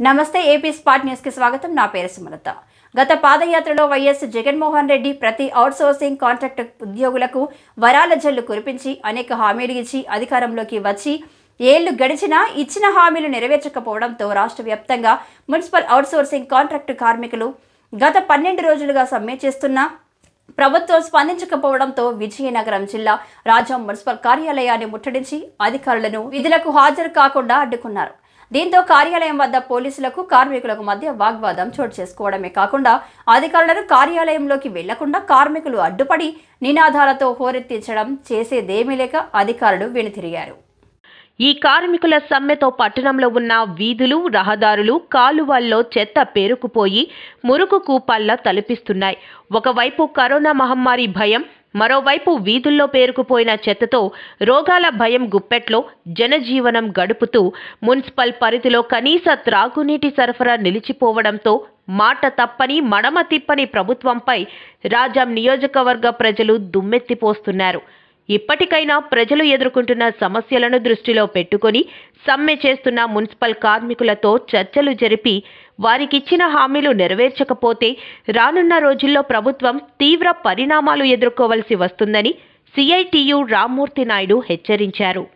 నమస్తే AP spot న్యూస్కి స్వాగతం. నా పేరు సుమలత. గత పాదయాత్రలో వైఎస్ జగన్మోహన్ రెడ్డి ప్రతి అవుట్సోర్సింగ్ కాంట్రాక్ట్ ఉద్యోగులకు వరాల జల్లు కురిపించి అనేక హామీలు ఇచ్చి అధికారంలోకి వచ్చి ఏళ్ళు గడిచినా ఇచ్చిన హామీలు నెరవేర్చకపోవడంతో రాష్ట్ర వ్యాప్తంగా మున్సిపల్ అవుట్సోర్సింగ్ కాంట్రాక్టు కార్మికులు గత పన్నెండు రోజులుగా సమ్మె చేస్తున్న ప్రభుత్వం స్పందించకపోవడంతో విజయనగరం జిల్లా రాజాం మున్సిపల్ కార్యాలయాన్ని ముట్టడించి అధికారులను విధులకు హాజరు కాకుండా అడ్డుకున్నారు. దీంతో కార్యాలయం వద్ద పోలీసులకు కార్మికులకు మధ్య వాగ్వాదం చోటు చేసుకోవడమే కాకుండా అధికారులను కార్యాలయంలోకి వెళ్ళకుండా కార్మికులు అడ్డుపడి నినాదాలతో హోరెత్తించడం చేసేదేమీ లేక అధికారులు వెనుతిరిగారు. ఈ కార్మికుల సమ్మెతో పట్టణంలో ఉన్న వీధులు రహదారులు కాలువల్లో చెత్త పేరుకుపోయి మురుకు కూపాల్లా తలపిస్తున్నాయి. ఒకవైపు కరోనా మహమ్మారి భయం మరోవైపు వీధుల్లో పేరుకుపోయిన చెత్తతో రోగాల భయం గుప్పెట్లో జనజీవనం గడుపుతూ మున్సిపల్ పరిధిలో కనీస త్రాగునీటి సరఫరా నిలిచిపోవడంతో మాట తప్పని మడమ తిప్పని ప్రభుత్వంపై రాజాం నియోజకవర్గ ప్రజలు దుమ్మెత్తిపోస్తున్నారు. ఇప్పటికైనా ప్రజలు ఎదుర్కొంటున్న సమస్యలను దృష్టిలో పెట్టుకొని సమ్మె చేస్తున్న మున్సిపల్ కార్మికులతో చర్చలు జరిపి వారికిచ్చిన హామీలు నెరవేర్చకపోతే రానున్న రోజుల్లో ప్రభుత్వం తీవ్ర పరిణామాలు ఎదుర్కోవలసి వస్తుందని సిఐటియు రామ్మూర్తి నాయుడు హెచ్చరించారు.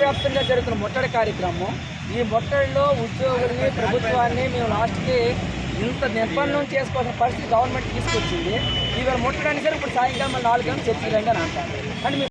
దేశవ్యాప్తంగా జరుగుతున్న ముట్టడి కార్యక్రమం ఈ ముట్టడిలో ఉద్యోగుల్ని ప్రభుత్వాన్ని మేము లాస్ట్కి ఇంత నిర్బంధం చేసుకోవాల్సిన పరిస్థితి గవర్నమెంట్ తీసుకొచ్చింది. ఇవాళ ముట్టడానికి సరే ఇప్పుడు సాయంకాలం నాలుగు గంటలు చర్చలు అని అంటారు. కానీ మీరు